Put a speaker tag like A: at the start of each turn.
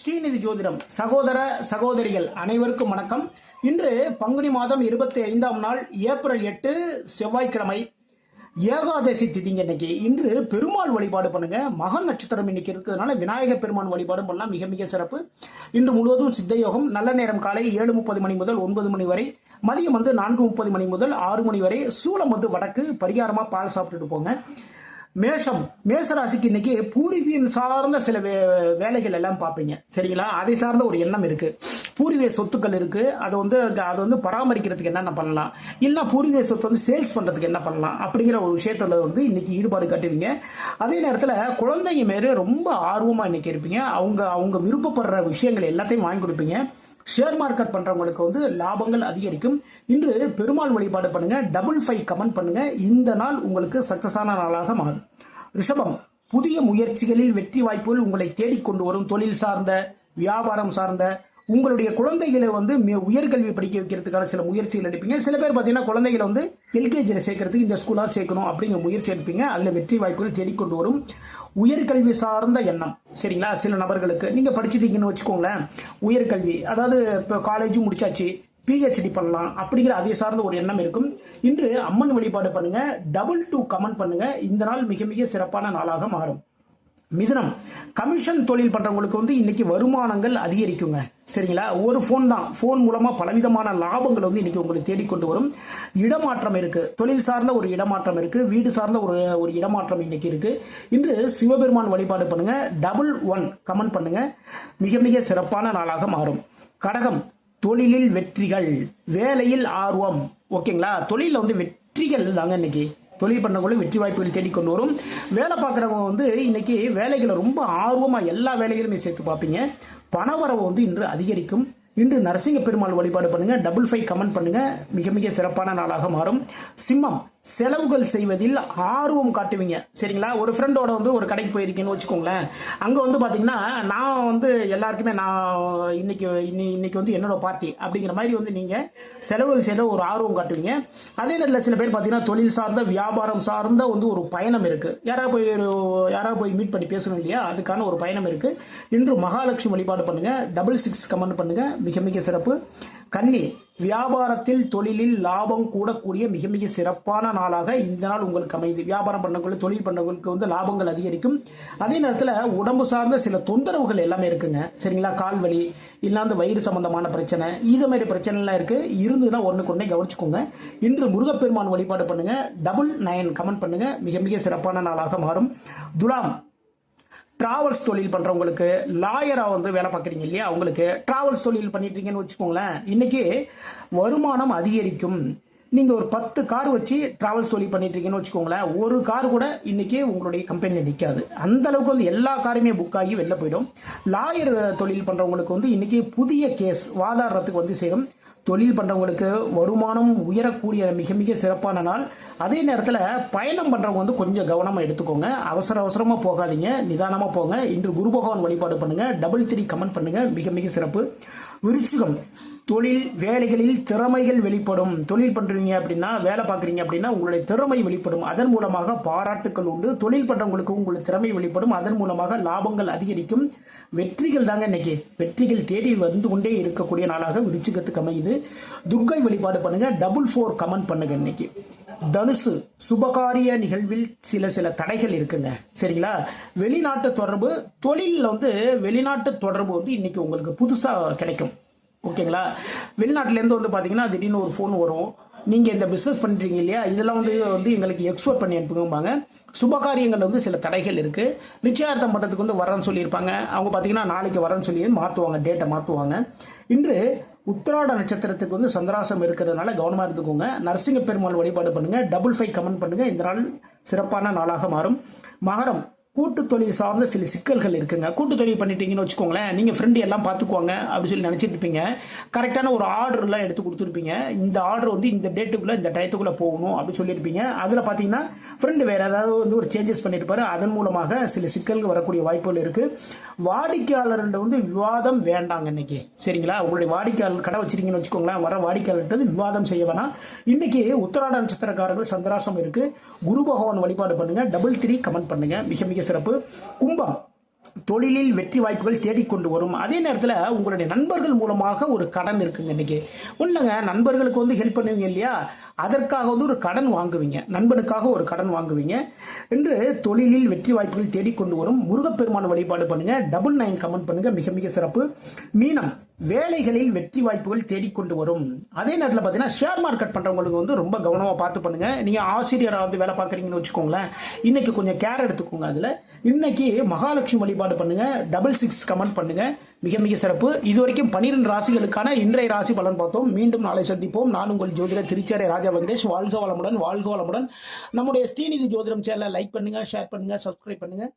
A: ஸ்ரீநிதி ஜோதிடம் சகோதர சகோதரிகள் அனைவருக்கும் வணக்கம். இன்று பங்குனி மாதம் இருபத்தி ஐந்தாம் நாள் ஏப்ரல் எட்டு செவ்வாய்க்கிழமை ஏகாதசி திதிங்க இன்னைக்கு இன்று பெருமாள் வழிபாடு பண்ணுங்க. மகன் நட்சத்திரம் இன்னைக்கு இருக்கிறதுனால விநாயகர் பெருமான் வழிபாடு பண்ணலாம். மிக மிக சிறப்பு. இன்று முழுவதும் சித்த யோகம். நல்ல நேரம் காலை ஏழு முப்பது மணி முதல் ஒன்பது மணி வரை. மதியம் வந்து நான்கு முப்பது மணி முதல் ஆறு மணி வரை. சூளம் வந்து வடக்கு. பரிகாரமாக பால் சாப்பிட்டுட்டு போங்க. மேஷம் மேசராசிக்கு இன்னைக்கு பூர்வீகம் சார்ந்த சில வே வேலைகள் எல்லாம் பார்ப்பீங்க. சரிங்களா? அதை சார்ந்த ஒரு எண்ணம் இருக்கு. பூர்வீக சொத்துக்கள் இருக்கு. அதை வந்து அதை வந்து பராமரிக்கிறதுக்கு என்னென்ன பண்ணலாம்? இல்லைன்னா பூர்வீக சொத்து வந்து சேல்ஸ் பண்ணுறதுக்கு என்ன பண்ணலாம்? அப்படிங்கிற ஒரு விஷயத்துல வந்து இன்னைக்கு ஈடுபாடு காட்டுவீங்க. அதே நேரத்தில் குழந்தைங்க மேலே ரொம்ப ஆர்வமாக இன்னைக்கு இருப்பீங்க. அவங்க அவங்க விருப்பப்படுற விஷயங்கள் எல்லாத்தையும் வாங்கி கொடுப்பீங்க. ஷேர் மார்க்கெட் பண்றவங்களுக்கு வந்து லாபங்கள் அதிகரிக்கும். இன்று பெருமாள் வழிபாடு பண்ணுங்க. டபுள் ஃபைவ் கமெண்ட் பண்ணுங்க. இந்த நாள் உங்களுக்கு சக்சஸான நாளாக மாறும். ரிஷபம் புதிய முயற்சிகளில் வெற்றி வாய்ப்புகள் உங்களை தேடிக்கொண்டு வரும் தொழில் சார்ந்த வியாபாரம் சார்ந்த உங்களுடைய குழந்தைகளை வந்து மி- உயர்கல்வி படிக்க வைக்கிறதுக்கான சில முயற்சிகள் எடுப்பீங்க. சில பேர் பார்த்தீங்கன்னா குழந்தைகளை வந்து எல்கேஜியில் சேர்க்கறதுக்கு இந்த ஸ்கூலாக சேர்க்கணும் அப்படிங்கிற முயற்சி எடுப்பீங்க. அதில் வெற்றி வாய்ப்புகள் தேடிக்கொண்டு வரும். உயர்கல்வி சார்ந்த எண்ணம் சரிங்களா? சில நபர்களுக்கு. நீங்கள் படிச்சுட்டீங்கன்னு வச்சுக்கோங்களேன். உயர்கல்வி அதாவது இப்போ காலேஜும் முடிச்சாச்சு பிஹெச்டி பண்ணலாம் அப்படிங்கிற அதை சார்ந்த ஒரு எண்ணம் இருக்கும். இன்று அம்மன் வழிபாடு பண்ணுங்கள் டபுள் டூ கமெண்ட் பண்ணுங்கள் இந்த நாள் மிக மிக சிறப்பான நாளாக மாறும். மிதுனம். கமிஷன் தொழில் பண்ணுறவங்களுக்கு வந்து இன்னைக்கு வருமானங்கள் அதிகரிக்குங்க. சரிங்களா? ஒரு ஃபோன் தான். ஃபோன் மூலமாக பலவிதமான லாபங்கள் வந்து இன்றைக்கி உங்களுக்கு தேடிக்கொண்டு வரும். இடமாற்றம் இருக்குது தொழில் சார்ந்த ஒரு இடமாற்றம் இருக்குது வீடு சார்ந்த ஒரு ஒரு இடமாற்றம் இன்னைக்கு இருக்குது இன்று சிவபெருமான் வழிபாடு பண்ணுங்கள் டபுள் ஒன் கமெண்ட் பண்ணுங்கள் மிக மிக சிறப்பான நாளாக மாறும். கடகம். தொழிலில் வெற்றிகள். வேலையில் ஆர்வம். ஓகேங்களா தொழிலில் வந்து வெற்றிகள் தாங்க இன்னைக்கு. தொழில் பண்ணவங்களும் வெற்றி வாய்ப்புகள் தேடிக்கொண்டு வரும். வேலை பார்க்குறவங்க வந்து இன்னைக்கு வேலைகளை ரொம்ப ஆர்வமாக எல்லா வேலைகளுமே சேர்த்து பார்ப்பீங்க. பணவரவு வந்து இன்று அதிகரிக்கும். இன்று நரசிங்க பெருமாள் வழிபாடு பண்ணுங்கள் டபுள் ஃபைவ் கமெண்ட் பண்ணுங்கள் மிக மிக சிறப்பான நாளாக மாறும். சிம்மம் செலவுகள் செய்வதில் ஆர்வம் காட்டுவீங்க. சரிங்களா? ஒரு ஃப்ரெண்டோட வந்து ஒரு கடைக்கு போயிருக்கீங்கன்னு வச்சுக்கோங்களேன். அங்கே வந்து பார்த்தீங்கன்னா நான் வந்து எல்லாருக்குமே நான் இன்னைக்கு இன்னி- இன்னைக்கு வந்து என்னோட பார்ட்டி அப்படிங்கிற மாதிரி வந்து நீங்கள் செலவுகள் செய்த ஒரு ஆர்வம் காட்டுவீங்க. அதே நேரத்தில் சில பேர் பார்த்தீங்கன்னா தொழில் சார்ந்த வியாபாரம் சார்ந்த வந்து ஒரு பயணம் இருக்குது யாராவது போய் ஒரு யாராவது போய் மீட் பண்ணி பேசணும் இல்லையா? அதுக்கான ஒரு பயணம் இருக்குது இன்று மகாலட்சுமி வழிபாடு பண்ணுங்கள் டபுள் சிக்ஸ் கமெண்ட் பண்ணுங்கள் மிக மிக சிறப்பு. கன்னி வியாபாரத்தில் தொழிலில் லாபம் கூடக்கூடிய மிக மிக சிறப்பான நாளாக இந்த நாள் உங்களுக்கு அமைது வியாபாரம் பண்ணவங்களுக்கு தொழில் பண்ணவங்களுக்கு வந்து லாபங்கள் அதிகரிக்கும். அதே நேரத்தில் உடம்பு சார்ந்த சில தொந்தரவுகள் எல்லாமே இருக்குங்க. சரிங்களா? கால் வலி இல்லாத வயிறு சம்பந்தமான பிரச்சனை இது மாதிரி பிரச்சனைலாம் இருந்து இருந்ததுன்னா ஒன்றுக்கு ஒன்றே கவனிச்சுக்கோங்க. இன்று முருகப்பெருமான் வழிபாடு பண்ணுங்கள் டபுள் நைன் கமெண்ட் பண்ணுங்கள் மிக மிக சிறப்பான நாளாக மாறும். துலாம் டிராவல்ஸ் தொழில் பண்றவங்களுக்கு லாயரா வந்து வேலை பார்க்குறீங்க இல்லையா? அவங்களுக்கு டிராவல்ஸ் தொழில் பண்ணிட்டீங்கன்னு வச்சுக்கோங்களேன். இன்னைக்கு வருமானம் அதிகரிக்கும். நீங்கள் ஒரு பத்து கார் வச்சு ட்ராவல்ஸ் சொல்லி பண்ணிட்டு இருக்கீங்கன்னு வச்சுக்கோங்களேன் ஒரு கார் கூட இன்னைக்கு உங்களுடைய கம்பெனியில் நிற்காது அந்த அளவுக்கு வந்து எல்லா காருமே புக் ஆகி வெளில போயிடும். லாயர் தொழில் பண்ணுறவங்களுக்கு வந்து இன்னைக்கு புதிய கேஸ் வாதாடுறதுக்கு வந்து சேரும். தொழில் பண்ணுறவங்களுக்கு வருமானம் உயரக்கூடிய மிக மிக சிறப்பான நாள். அதே நேரத்தில் பயணம் பண்ணுறவங்க வந்து கொஞ்சம் கவனமாக எடுத்துக்கோங்க. அவசர அவசரமாக போகாதீங்க. நிதானமாக போங்க. இன்று குரு பகவான் வழிபாடு பண்ணுங்கள் டபுள் த்ரீ கமெண்ட் பண்ணுங்கள் மிக மிக சிறப்பு. விருச்சிகம். தொழில் வேலைகளில் திறமைகள் வெளிப்படும். தொழில் பண்ணுறீங்க அப்படின்னா வேலை பார்க்குறீங்க அப்படின்னா உங்களுடைய திறமை வெளிப்படும். அதன் மூலமாக பாராட்டுக்கள் உண்டு. தொழில் பண்ணுறவங்களுக்கு உங்களுடைய திறமை வெளிப்படும். அதன் மூலமாக லாபங்கள் அதிகரிக்கும். வெற்றிகள் தாங்க இன்னைக்கு. வெற்றிகள் தேடி வந்து கொண்டே இருக்கக்கூடிய நாளாக விருச்சிகத்துக்கு அமையுது. துர்க்கை வழிபாடு பண்ணுங்கள் டபுள் ஃபோர் கமெண்ட் பண்ணுங்க இன்னைக்கு. தனுசு சுபகாரிய நிகழ்வில் சில சில தடைகள் இருக்குங்க. சரிங்களா? வெளிநாட்டு தொடர்பு தொழிலில் வந்து வெளிநாட்டு தொடர்பு வந்து இன்னைக்கு உங்களுக்கு புதுசாக கிடைக்கும். ஓகேங்களா? வெளிநாட்டிலேருந்து வந்து பார்த்தீங்கன்னா திடீர்னு ஒரு ஃபோன் வரும். நீங்கள் இந்த பிஸ்னஸ் பண்ணுறீங்க இல்லையா? இதெல்லாம் வந்து வந்து எங்களுக்கு எக்ஸ்போர்ட் பண்ணி அனுப்புங்கம்பாங்க. சுபகாரியங்கள் வந்து சில தடைகள் இருக்குது நிச்சயார்த்தம் பண்ணுறதுக்கு வந்து வரேன்னு சொல்லியிருப்பாங்க. அவங்க பார்த்தீங்கன்னா நாளைக்கு வரேன்னு சொல்லி மாற்றுவாங்க டேட்டை மாற்றுவாங்க இன்று உத்திராட நட்சத்திரத்துக்கு வந்து சந்திராசம் இருக்கிறதுனால கவனமாக இருந்துக்கோங்க. நரசிங்க பெருமாள் வழிபாடு பண்ணுங்கள் டபுள் ஃபைவ் கமெண்ட் பண்ணுங்க. இந்த நாள் சிறப்பான நாளாக மாறும். மகரம் கூட்டு தொழில் சார்ந்த சில சிக்கல்கள் இருக்குங்க. கூட்டு தொழில் பண்ணிட்டீங்கன்னு வச்சுக்கோங்களேன் நீங்கள் ஃப்ரெண்டு எல்லாம் பார்த்துக்குவாங்க அப்படின்னு சொல்லி நினச்சிட்டு இருப்பீங்க. கரெக்டான ஒரு ஆர்டர் எல்லாம் எடுத்து கொடுத்துருப்பீங்க. இந்த ஆர்டர் வந்து இந்த டேட்டுக்குள்ளே இந்த டயத்துக்குள்ளே போகணும் அப்படின்னு சொல்லியிருப்பீங்க. அதில் பார்த்தீங்கன்னா ஃப்ரெண்டு வேறு ஏதாவது வந்து ஒரு சேஞ்சஸ் பண்ணியிருப்பாரு. அதன் மூலமாக சில சிக்கல்கள் வரக்கூடிய வாய்ப்புகள் இருக்குது வாடிக்கையாளர்கிட்ட வந்து விவாதம் வேண்டாங்க இன்னைக்கு. சரிங்களா? உங்களுடைய வாடிக்கையாளர் கடை வச்சிருக்கீங்கன்னு வச்சுக்கோங்களேன். வர வாடிக்கையாளர்கிட்ட விவாதம் செய்ய வேணாம். இன்னைக்கு உத்தராட நட்சத்திரக்காரர்கள் சந்திராசம் இருக்கு. குரு பகவான் வழிபாடு பண்ணுங்க. டபுள் த்ரீ கமெண்ட் பண்ணுங்க. மிக மிக சிறப்பு. கும்பம் தொழிலில் வெற்றி வாய்ப்புகள் தேடிக்கொண்டு வரும். அதே நேரத்தில் உங்களுடைய நண்பர்கள் மூலமாக ஒரு கடன் இருக்குங்க இன்னைக்கு. ஒன்றுங்க நண்பர்களுக்கு வந்து ஹெல்ப் பண்ணுவீங்க இல்லையா? அதற்காக வந்து ஒரு கடன் வாங்குவீங்க. நண்பனுக்காக ஒரு கடன் வாங்குவீங்க. என்று தொழிலில் வெற்றி வாய்ப்புகள் தேடிக்கொண்டு வரும். முருகப்பெருமான வழிபாடு பண்ணுங்க. டபுள் நைன் கமெண்ட் பண்ணுங்க. மிக மிக சிறப்பு. மீனம் வேலைகளில் வெற்றி வாய்ப்புகள் தேடிக்கொண்டு வரும். அதே நேரத்தில் பார்த்தீங்கன்னா ஷேர் மார்க்கெட் பண்ணுறவங்களுக்கு வந்து ரொம்ப கவனமாக பார்த்து பண்ணுங்கள் நீங்கள் ஆசிரியராக வந்து வேலை பார்க்குறீங்கன்னு வச்சுக்கோங்களேன் இன்னைக்கு கொஞ்சம் கேர் எடுத்துக்கோங்க அதில். இன்னைக்கு மகாலட்சுமி வழிபாடு பண்ணுங்கள் டபுள் சிக்ஸ் கமெண்ட் பண்ணுங்கள் மிக மிக சிறப்பு. இது வரைக்கும் பன்னிரெண்டு ராசிகளுக்கான இன்றைய ராசி பலன் பார்த்தோம். மீண்டும் நாளை சந்திப்போம். நான் உங்கள் ஜோதிடர் திருச்சாரை ராஜா வெங்கடேஷ். வாழ்க வளமுடன் வாழ்க வளமுடன். நம்முடைய ஸ்ரீநிதி ஜோதிடம் சேனலை லைக் பண்ணுங்கள் ஷேர் பண்ணுங்கள் சப்ஸ்கிரைப் பண்ணுங்கள்